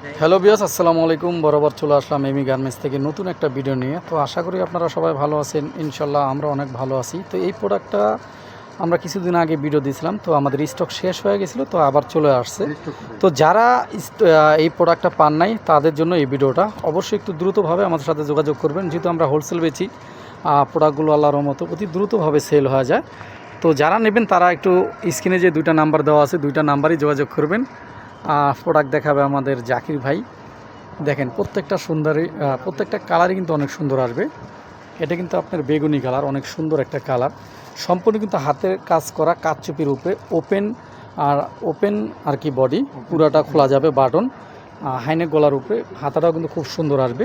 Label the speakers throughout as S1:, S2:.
S1: Hello বিয়াস আসসালামু আলাইকুম। বরাবর চলে আসলাম এমি গার্মেন্টস থেকে নতুন একটা ভিডিও নিয়ে। তো আশা করি আপনারা সবাই ভালো আছেন। ইনশাল্লাহ আমরা অনেক ভালো আছি। তো এই প্রোডাক্টটা আমরা কিছুদিন আগে ভিডিও দিয়েছিলাম। তো আমাদের স্টক শেষ হয়ে গেছিল, তো আবার চলে আসছে। তো যারা এই প্রোডাক্টটা পান নাই, তাদের জন্য এই ভিডিওটা অবশ্যই একটু দ্রুতভাবে আমাদের সাথে যোগাযোগ করবেন। যেহেতু আমরা হোলসেল বেচি প্রোডাক্টগুলো আল্লাহর মতো অতি দ্রুতভাবে সেল হয়ে যায়। তো যারা নেবেন, তারা একটু স্ক্রিনে যে দুইটা নাম্বার দেওয়া আছে, দুইটা নাম্বারই যোগাযোগ করবেন। প্রোডাক্ট দেখাবে আমাদের জাকির ভাই। দেখেন প্রত্যেকটা সুন্দরী প্রত্যেকটা কালারই কিন্তু অনেক সুন্দর আসবে। এটা কিন্তু আপনার বেগুনি কালার অনেক সুন্দর একটা কালার সম্পূর্ণ কিন্তু হাতের কাজ করা কাচচুপির উপরে ওপেন আর ওপেন আর কি বডি পুরাটা খোলা যাবে বাটন। হাইনেক গলার উপরে হাতাটাও কিন্তু খুব সুন্দর আসবে।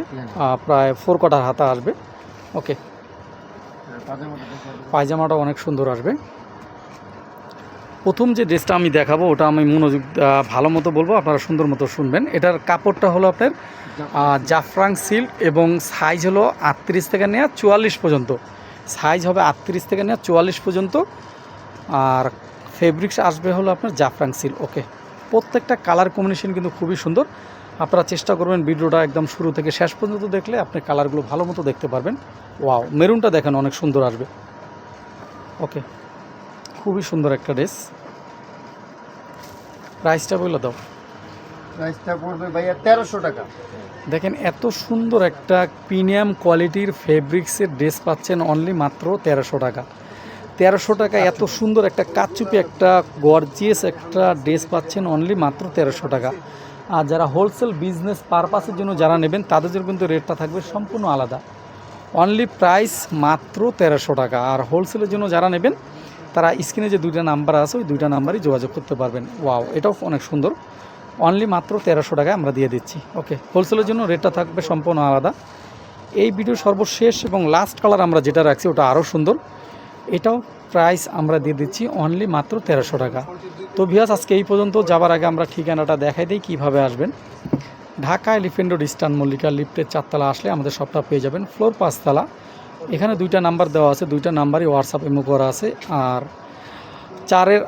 S1: প্রায় ফোর কটার হাতা আসবে। ওকে পায়জামাটা অনেক সুন্দর আসবে। প্রথম যে ড্রেসটা আমি দেখাবো, ওটা আমি মনোযোগ ভালো মতো বলব, আপনারা সুন্দর মতো শুনবেন। এটার কাপড়টা হলো আপনার জাফরাং সিল্ক এবং সাইজ হলো আটত্রিশ থেকে নেওয়া চুয়াল্লিশ পর্যন্ত। সাইজ হবে আটত্রিশ থেকে নেওয়া চুয়াল্লিশ পর্যন্ত। আর ফেব্রিক্স আসবে হলো আপনার জাফরাং সিল্ক ওকে প্রত্যেকটা কালার কম্বিনেশন কিন্তু খুবই সুন্দর। আপনারা চেষ্টা করবেন ভিডিওটা একদম শুরু থেকে শেষ পর্যন্ত দেখলে আপনি কালারগুলো ভালো মতো দেখতে পারবেন। ওয়াও মেরুনটা দেখেন, অনেক সুন্দর আসবে। ওকে খুবই সুন্দর একটা ড্রেস প্রাইসটা বলে দাও।
S2: প্রাইসটা পড়বে ভাইয়া তেরোশো টাকা।
S1: দেখেন এত সুন্দর একটা প্রিমিয়াম কোয়ালিটির ফেব্রিক্সের ড্রেস পাচ্ছেন অনলি মাত্র তেরোশো টাকা। তেরোশো টাকা এত সুন্দর একটা কাচুপি একটা গর্জিয়াস একটা ড্রেস পাচ্ছেন অনলি মাত্র তেরোশো টাকা। আর যারা হোলসেল বিজনেস পারপাসের জন্য যারা নেবেন তাদের জন্য কিন্তু রেটটা থাকবে সম্পূর্ণ আলাদা। অনলি প্রাইস মাত্র তেরোশো টাকা। আর হোলসেলের জন্য যারা নেবেন তারা স্ক্রিনে যে দুইটা নাম্বার আছে, ওই দুইটা নাম্বারই যোগাযোগ করতে পারবেন। ওয়াও, এটাও অনেক সুন্দর। অনলি মাত্র তেরোশো টাকায় আমরা দিয়ে দিচ্ছি। ওকে হোলসেলের জন্য রেটটা থাকবে সম্পূর্ণ আলাদা। এই ভিডিও সর্বশেষ এবং লাস্ট কালার আমরা যেটা রাখছি, ওটা আরও সুন্দর। এটাও প্রাইস আমরা দিয়ে দিচ্ছি অনলি মাত্র তেরোশো টাকা। তো ভিয়াস আজকে এই পর্যন্ত যাবার আগে আমরা ঠিকানাটা দেখাই দিই, কীভাবে আসবেন। Dhaka Elephant Road, Eastern Mallika লিফটের চারতলা আসলে আমাদের সবটা পেয়ে যাবেন ফ্লোর পাঁচতলা। এখানে দুইটা নাম্বার দেওয়া আছে, দুইটা নাম্বারই হোয়াটসঅ্যাপ এমো করা আছে, আর চারের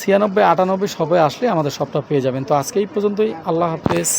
S1: ছিয়ানব্বই আটানব্বই সবাই আসলে আমাদের সবটা পেয়ে যাবেন। তো আজকে এই পর্যন্তই, আল্লাহ হাফেজ।